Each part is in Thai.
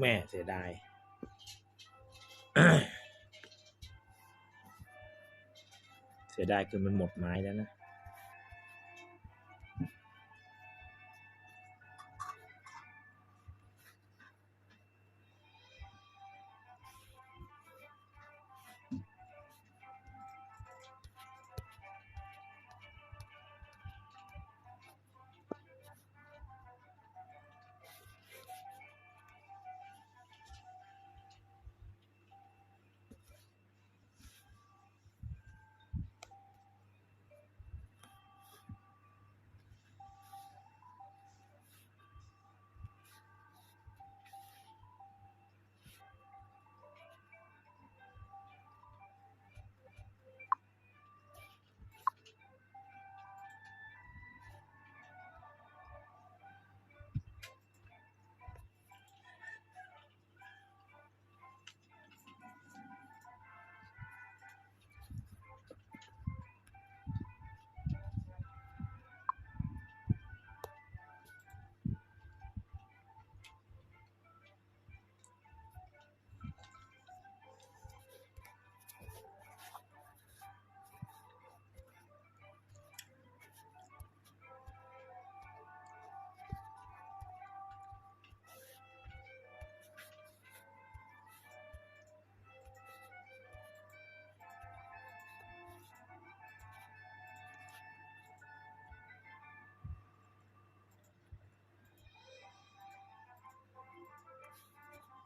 แม่เสียดายเสียดายคือมันหมดไม้แล้วนะ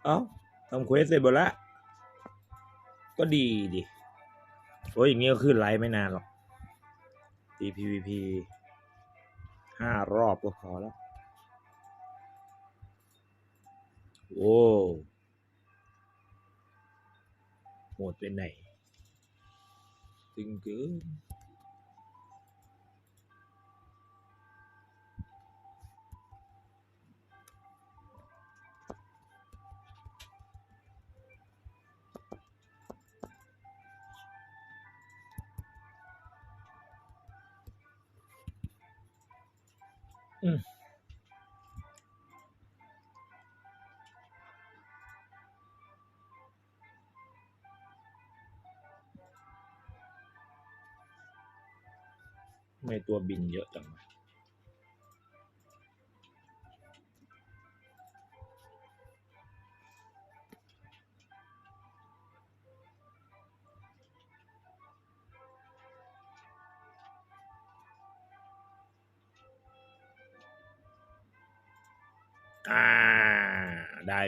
เอ้าทำเควสเสร็จหมดละ ก็ดีดิโอ้ยอย่างงี้ก็ขึ้นไลฟ์ไม่นานหรอกตี PVP ห้ารอบก็พอแล้ว โอ้โหมดเป็นไหนตึงเกิน อืมไม่ตัวบินเยอะจัง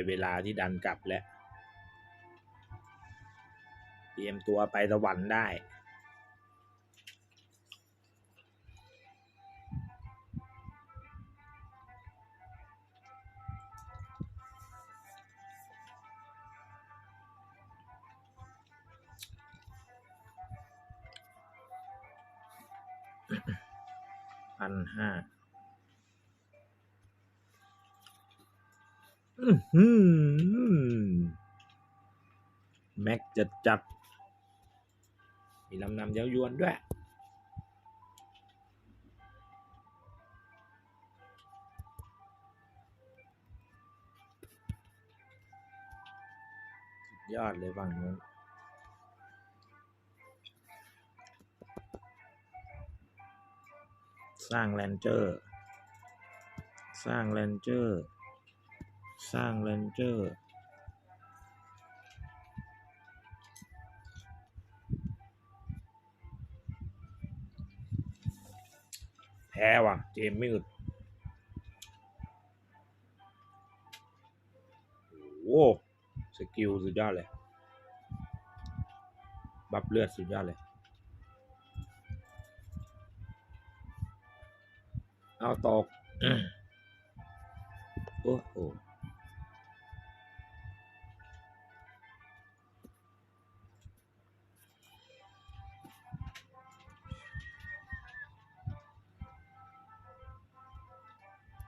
เวลาที่ดันกลับแล้ว เตรียมตัวไปสวรรค์ได้พันห้า อื้อหือ แม็กจะจัด มีลำนำเย้ายวนด้วย ยอดเลยฝั่งนู้นสร้างแลนเจอร์ สร้างแลนเจอร์ สร้างแลนเจอร์แพ้ว่ะ เกมไม่อึดโอ้สกิลสุดยอดเลย บัฟเลือดสุดยอดเลย เอาตกโอ้โห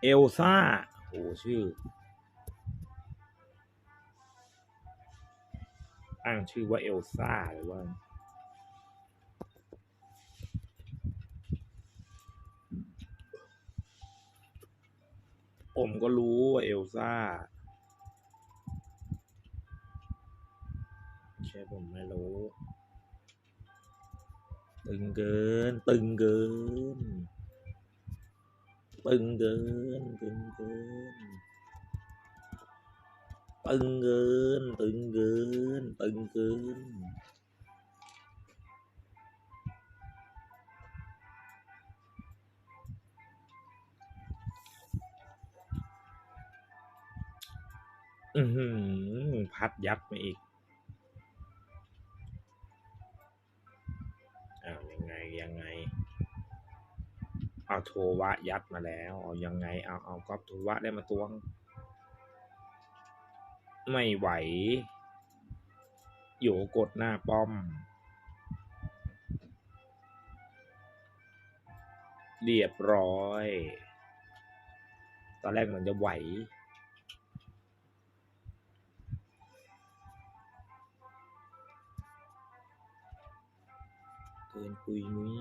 เอลซ่าโอ้ชื่อ อ้งชื่อว่าเอลซ่าเลยว่า ผมก็รู้ว่าเอลซ่าใช่ผมไม่รู้ ตึงเกิน ตึงเกิน ตึงเกินตึงเกินตึงเกินตึงเกินตึงเกินอือหือพัดยัดมาอีก เอาโทวะยัดมาแล้วเอายังไงเอาเอาก๊อปโทวะได้มาตวง ไม่ไหว อยู่กดหน้าป้อม เรียบร้อย ตอนแรกเหมือนจะไหวเกินปุยนุ้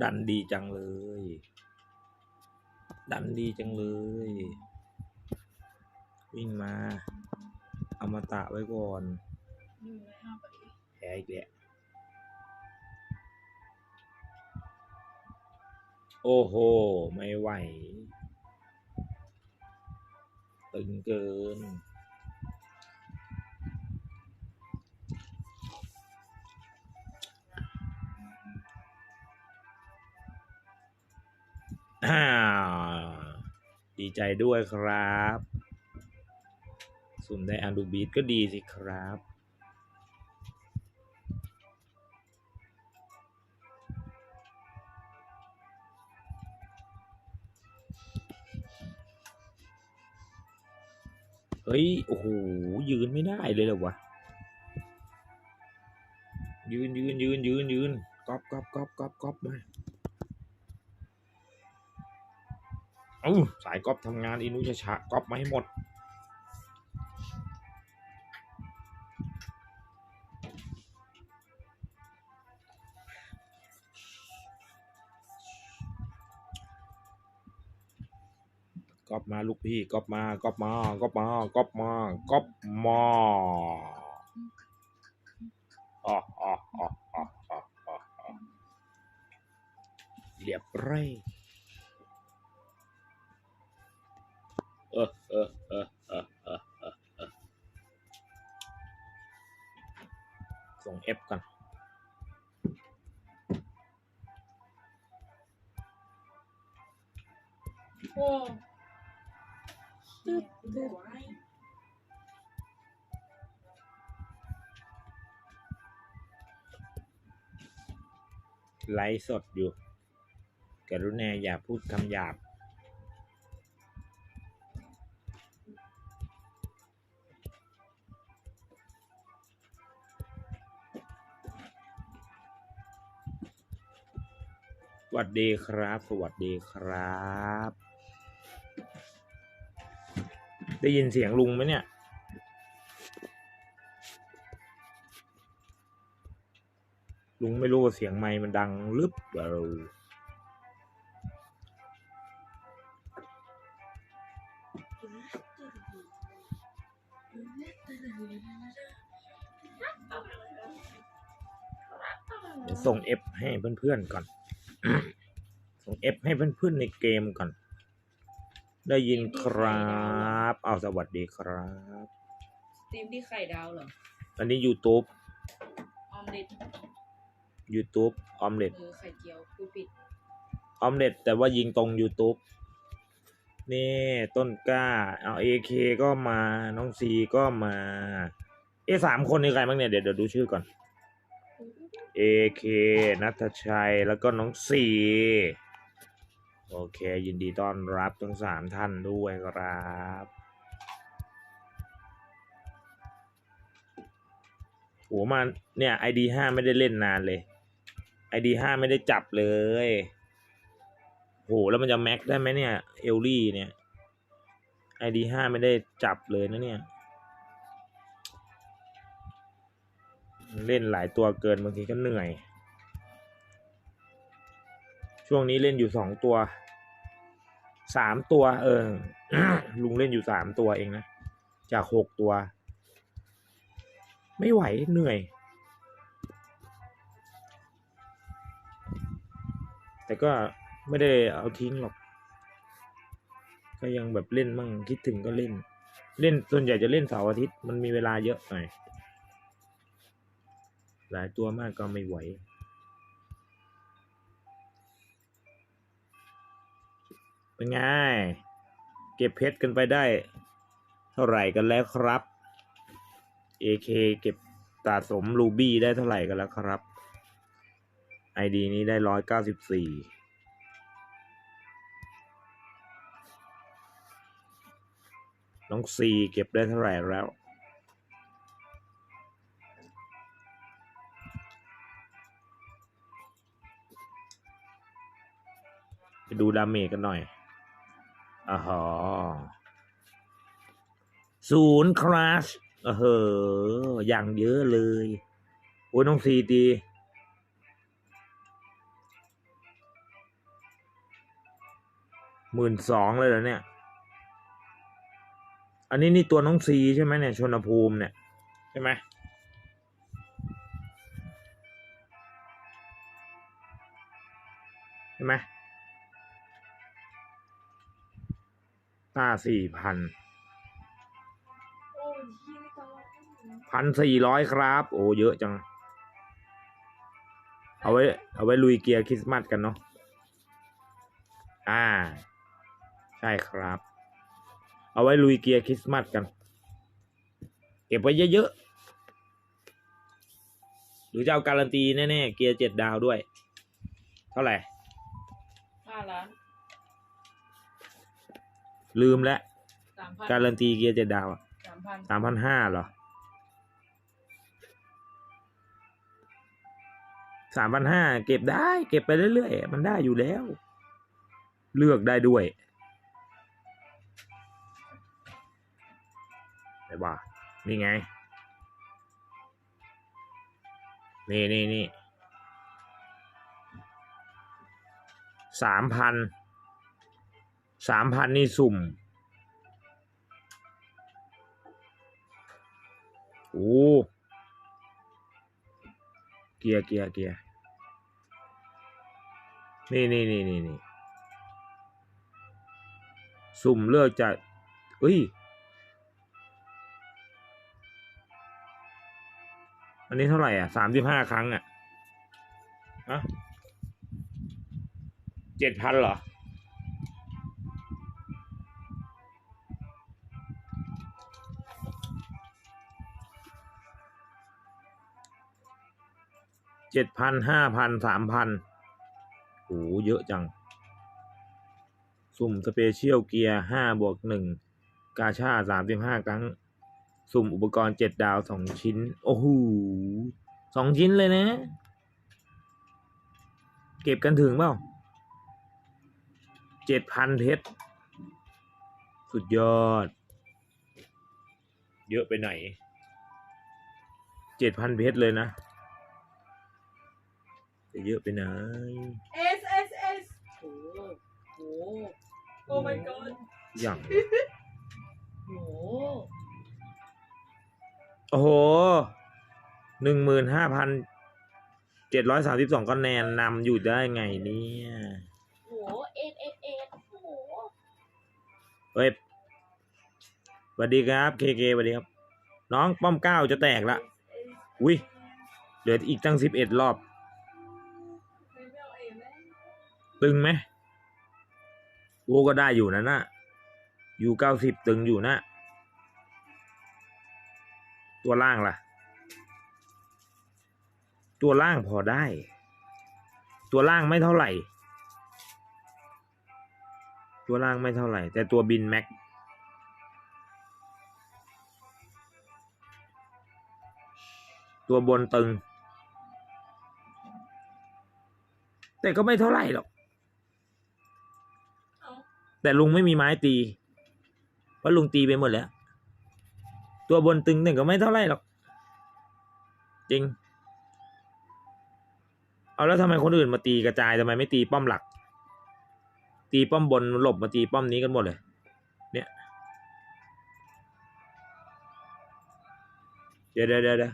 ดันดีจังเลย ดันดีจังเลย วิ่งมาเอามาตะไว้ก่อนแพ้อีกแล้วโอ้โห ไม่ไหว ตึงเกิน ดีใจด้วยครับ สุ่มได้อันดูบีทก็ดีสิครับ เฮ้ย โอ้โห ยืนไม่ได้เลยเหรอวะ ยืนยืนยืนยืนยืนก๊อปก๊อปก๊อปก๊อปก๊อปมา เอาสายก๊อปทำงานอินุชะชะก๊อปมาให้หมด ก๊อปมาลูกพี่ก๊อปมาก๊อปมาก๊อปมาก๊อปมาก๊อปมาอ๋ออ๋ออ๋ออ๋ออ๋ออ๋ออ๋อเรียบร้อย ส่งเอฟกันโอ้ตึ๊ดตึ๊ดไลฟ์สดอยู่ กรุณาอย่าพูดคำหยาบ ดีครับ สวัสดีครับ ได้ยินเสียงลุงไหมเนี่ย ลุงไม่รู้ว่าเสียงไมค์มันดังลึบเปล่าเดี๋ยวส่งเอฟให้เพื่อนๆก่อนส่ง เอฟให้เพื่อนๆในเกมก่อน ได้ยินครับ เอาสวัสดีครับสตรีมที่ไข่ดาวเหรอ อันนี้ YouTube ออมเล็ต YouTube ออมเล็ตหรือไข่เจียวพูดผิดออมเล็ตแต่ว่ายิงตรง YouTube นี่ ต้นกล้า เอาเอเคก็มา น้องซีก็มา เอะสามคนนี่ใครบ้างเนี่ย เดี๋ยวเดี๋ยวดูชื่อก่อนเอเคนัทชัย แล้วก็น้องซี โอเค ยินดีต้อนรับทั้งสามท่านด้วยครับโหมาเนี่ยไอดีห้าไม่ได้เล่นนานเลยไอดีห้าไม่ได้จับเลยโหแล้วมันจะแม็กได้ไหมเนี่ยเอลลี่เนี่ยไอดีห้าไม่ได้จับเลยนะเนี่ย เล่นหลายตัวเกินบางทีก็เหนื่อย ช่วงนี้เล่นอยู่สองตัวสามตัวเออลุงเล่นอยู่สามตัวเองนะ จากหกตัว ไม่ไหวเหนื่อย แต่ก็ไม่ได้เอาทิ้งหรอก ก็ยังแบบเล่นมั่งคิดถึงก็เล่น เล่นส่วนใหญ่จะเล่นเสาร์อาทิตย์มันมีเวลาเยอะหน่อย หลายตัวมากก็ไม่ไหว เป็นไง เก็บเพชรกันไปได้ เท่าไหร่กันแล้วครับ AK เก็บสะสมรูบี้ได้เท่าไหร่กันแล้วครับ ID นี้ได้ร้อยเก้าสิบสี่น้องซีเก็บได้เท่าไหร่แล้วไปดูดาเมจกันหน่อย อ๋อศูนย์คราชเออเหออย่างเยอะเลย โอ้ยน้องซีตีหมื่นสองเลยเหรอเนี่ย อันนี้นี่ตัวน้องซีใช่ไหมเนี่ย ชนภูมิเนี่ย ใช่ไหมใช่ไหม ต้าสี่พันโอ้ยที่ไม่ต้องพันสี่ร้อยครับ โอ้เยอะจัง เอาไว้ เอาไว้ลุยเกียร์คริสต์มาสกันเนาะอ่า ใช่ครับ เอาไว้ลุยเกียร์คริสต์มาสกัน เก็บไว้เยอะๆหรือจะเอาการันตีแน่ๆ เกียร์เจ็ดดาวด้วย เท่าไหร่ห้าล้าน ลืมแล้ว สามพันการันตีเกียร์เจ็ดดาวสามพันสามพันห้าเหรอสามพันห้าเก็บได้ เก็บไปเรื่อยๆ มันได้อยู่แล้ว เลือกได้ด้วยแต่ว่า นี่ไง นี่นี่นี่สามพัน สามพันนี่สุ่ม โอ้เกียร์เกียร์เกียร์นี่นี่นี่นี่นี่สุ่มเลือกจากเอ้ย อันนี้เท่าไหร่อะสามสิบห้าครั้งอะอะเจ็ดพันเหรอ เจ็ดพันห้าพันสามพันโอ้เยอะจัง สุ่มสเปเชียลเกียร์ห้าบวกหนึ่งกาชาสามสิบห้าครั้ง สุ่มอุปกรณ์เจ็ดดาวสองชิ้น โอ้โหสองชิ้นเลยนะ เก็บกันถึงเปล่าเจ็ดพันเพชรสุดยอด เยอะไปไหนเจ็ดพันเพชรเลยนะ จะเยอะไปไหนเอสเอสเอสโอ้โหโอ้ my god อย่าง โอ้โหโอ้โหหนึ่งหมื่นห้าพันเจ็ดร้อยสามสิบสองคะแนนนำอยู่ได้ไงเนี่ยโอ้โหเอสเอสเอสโอ้โหเฮ้ยสวัสดีครับเคเคสวัสดีครับ น้องป้อมเก้าจะแตกละ อุ้ยเหลืออีกตั้งสิบเอ็ดรอบ ตึงไหมโอ้ก็ได้อยู่นะน่ะอยู่เก้าสิบตึงอยู่นะ ตัวล่างล่ะ ตัวล่างพอได้ ตัวล่างไม่เท่าไหร่ ตัวล่างไม่เท่าไหร่ แต่ตัวบินแม็กตัวบนตึง แต่ก็ไม่เท่าไหร่หรอก แต่ลุงไม่มีไม้ตีเพราะลุงตีไปหมดแล้ว ตัวบนตึงแต่ก็ไม่เท่าไหร่หรอก จริงเเอาแล้วทำไมคนอื่นมาตีกระจายทำไมไม่ตีป้อมหลัก ตีป้อมบนหลบมาตีป้อมนี้กันหมดเลย เนี่ย เดี๋ยวเดี๋ยวเดี๋ยวเดี๋ยว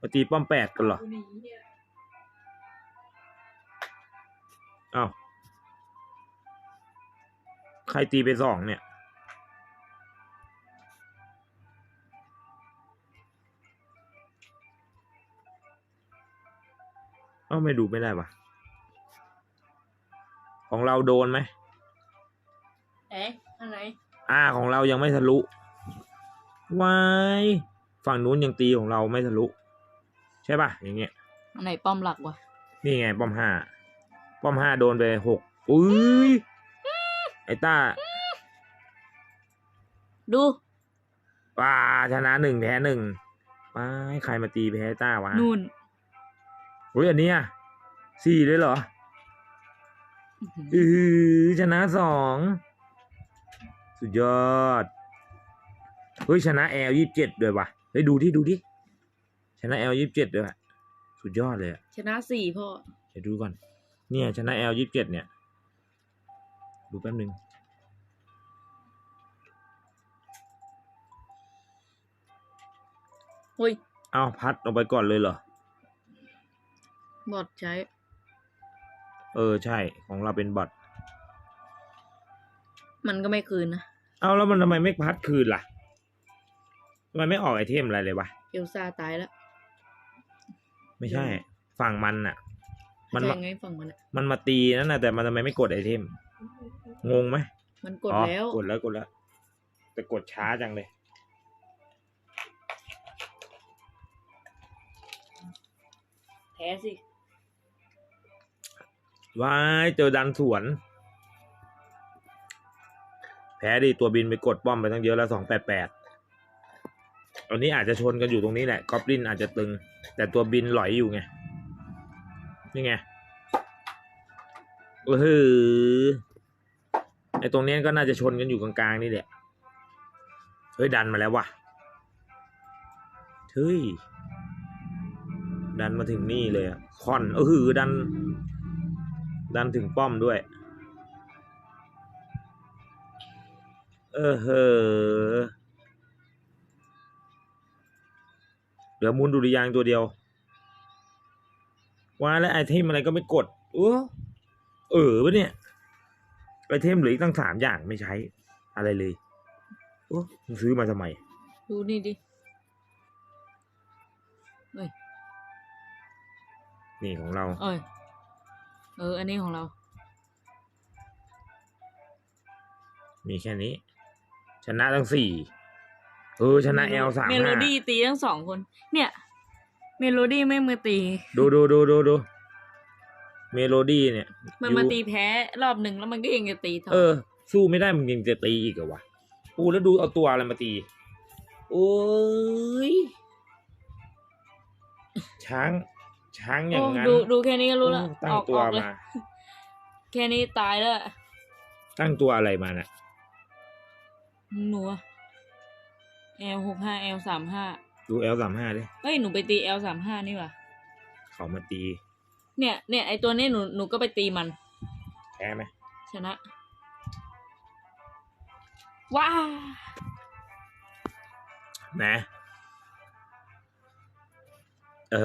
มาตีป้อมแปดกันเหรอกูหนีเนี่ยอ้าว ใครตีไปสองเนี่ยเอ้าไม่ดูไม่ได้ปะของเราโดนไหมเอ๊ะอันไหนอ่าของเรายังไม่ทะลุวายฝั่งนู้นยังตีของเราไม่ทะลุ ใช่ปะอย่างเงี้ยอันไหนป้อมหลักวะนี่ไงป้อมห้าป้อมห้าโดนไปหกอุ้ย ไอ้ต้า ดูว้าชนะหนึ่งแพ้หนึ่งว้ายใครมาตีแพ้ต้าวะนู่นอุ้ยอันเนี้ยสี่เลยเหรออื้อหืออือชนะสองสุดยอดเฮ้ยชนะแอลยี่สิบเจ็ดด้วยวะเฮ้ยดูที่ดูดิชนะแอลยี่สิบเจ็ดด้วยอะสุดยอดเลยอะชนะสี่พ่อ เดี๋ยวดูก่อน เนี่ยชนะแอลยี่สิบเจ็ดเนี่ย ดูแป๊บนึงเฮ้ยเอาพัดออกไปก่อนเลยเหรอ บอดใช้ เออใช่ ของเราเป็นบอทมันก็ไม่คืนนะเอาแล้วมันทำไมไม่พัดคืนล่ะทำไมไม่ออกไอเทมอะไรเลยวะเอลซ่าตายแล้ว ไม่ใช่ ฝั่งมันน่ะ มันใช่มาไงฝั่งมันอะ มันมาตีนั่นน่ะแต่มันทำไมไม่กดไอเทม งงไหมมันกดอ๋อแล้ว กดแล้วกดแล้ว แต่กดช้าจังเลย แพ้สิ ว้ายเจอดันสวน แพ้ดิตัวบินไปกดป้อมไปตั้งเยอะแล้วสองแปดแปดตอนนี้อาจจะชนกันอยู่ตรงนี้แหละกอบลินอาจจะตึง แต่ตัวบินหลอยอยู่ไง นี่ไงเออ ไอ้ตรงนี้ก็น่าจะชนกันอยู่กลางๆนี่แหละ เฮ้ยดันมาแล้วว่ะเฮ้ยดันมาถึงนี่เลยอะคอนเออคือดัน ดันถึงป้อมด้วย เออเฮอเหลือมูลดุริยางตัวเดียว ว่าแล้วไอเทมอะไรก็ไม่กด เออเออปะเนี่ย ไอเทมเหลืออีกตั้งสามอย่างไม่ใช้ อะไรเลยโอ้มึงซื้อมาทำไม ดูนี่ดิเฮ้ยนี่ของเรา เอ้ยเออ อันนี้ของเรา มีแค่นี้ ชนะทั้งสี่เออชนะเอลสามเมโลดี้ตีทั้งสองคน เนี่ย เมโลดี้ไม่มาตี ดูดูดูดูดู เมโลดี้เนี่ย มันอยู่มาตีแพ้รอบหนึ่งแล้วมันก็ยังจะตีต่อเออ สู้ไม่ได้มึงยังจะตีอีกเหรอวะปูแล้วดูเอาตัวอะไรมาตี โอ้ย ช้าง ช้างอย่างโอ้นั้น ดูดูแค่นี้ก็รู้แล้วตั้องอกตัอวอกเลยมา แค่นี้ตายแล้ว ตั้งตัวอะไรมาน่ะ หนูเอลหกห้าเอลสามห้าดูเอลสามห้าดิเฮ้ย หนูไปตีเอลสามห้านี่ว่ะเขามาตี เนี่ยเนี่ยไอตัวนี้หนูหนูก็ไปตีมันแพ้ไหมชนะ ว้านะ เอ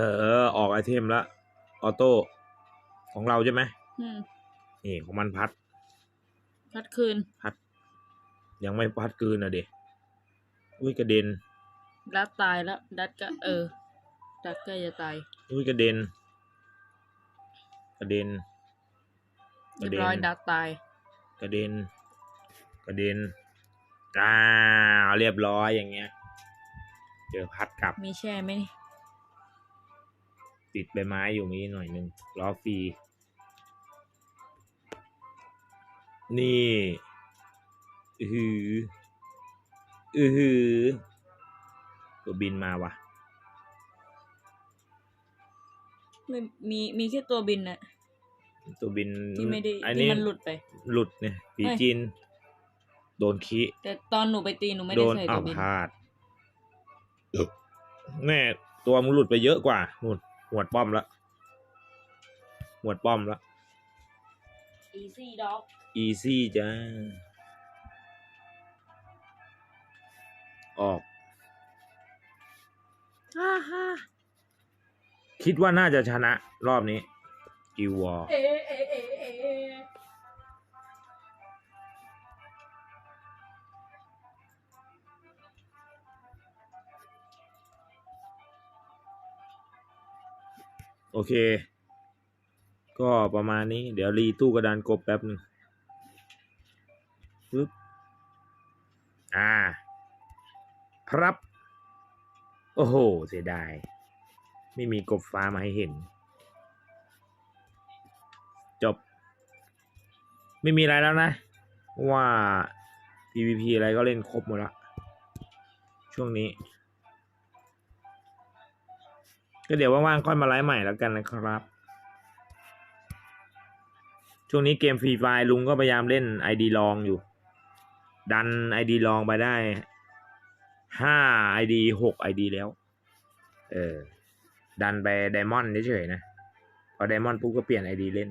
อ ออกไอเทมแล้วออโต้ ของเราใช่ไหมอืมนี่ของมันพัด พัดคืน พัด ยังไม่พัดกลืนอะเด็อุ้ยกระเด็น ดัดตายแล้ว ดัดก็เออ ดัดก็จะตาย อุ้ยกระเด็น กระเด็นกเรีระยบเด็นร้อยดัดตายกระเด็นกระเด็นอ้าวเรียบร้อยอย่างเงี้ยเจอพัดกลับมีแช่ไหมนี่ติดใบไม้อยู่มีหน่อยหนึ่งล้อฟรีนี่อือหืออือหือตัวบินมาว่ะ ไม่มีมีแค่ตัวบินน่ะตัวบินที่ไม่ได้อันที่นี้มันหลุดไป หลุดเนี่ยปีเฮ้ย จีน โดนคีแต่ตอนหนูไปตีหนูไม่โดได้นใส่เอาตัวบินพลาดแน่ตัวมึงหลุดไปเยอะกว่านู่นหวดป้อมละหวดป้อมละ อีซี่ด็อก อีซี่จ้า ออก ฮ่าฮ่า คิดว่าน่าจะชนะรอบนี้กิววอร์เอเอเอเอโอเค ก็ประมาณนี้ เดี๋ยวรีตู้กระดานกบแป๊บหนึงปึ๊บ อ่า ครับ โอ้โห เสียดาย ไม่มีกบฟ้ามาให้เห็น จบ ไม่มีอะไรแล้วนะ ว่า PVP อะไรก็เล่นครบหมดละช่วงนี้ ก็เดี๋ยวว่างๆค่อยมาไลฟ์ใหม่แล้วกันนะครับ ช่วงนี้เกมฟรีไฟลุงก็พยายามเล่นไอดีลองอยู่ ดันไอดีลองไปได้ห้าไอดีหกไอดีแล้ว เออ ดันไปไดมอนด์เฉยๆนะ พอไดมอนด์ปุ๊บก็เปลี่ยนไอดีเล่น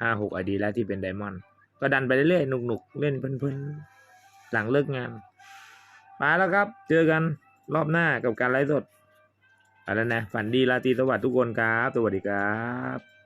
ห้าหกไอดีแล้วที่เป็นไดมอนด์ก็ดันไปเรื่อยๆหนุกๆ เล่นเพลินๆ หลังเลิกงานมาแล้วครับ เจอกันรอบหน้ากับการไลฟ์สดไปแล้วนะ ฝันดีราตรีสวัสดิ์ทุกคนครับ สวัสดีครับ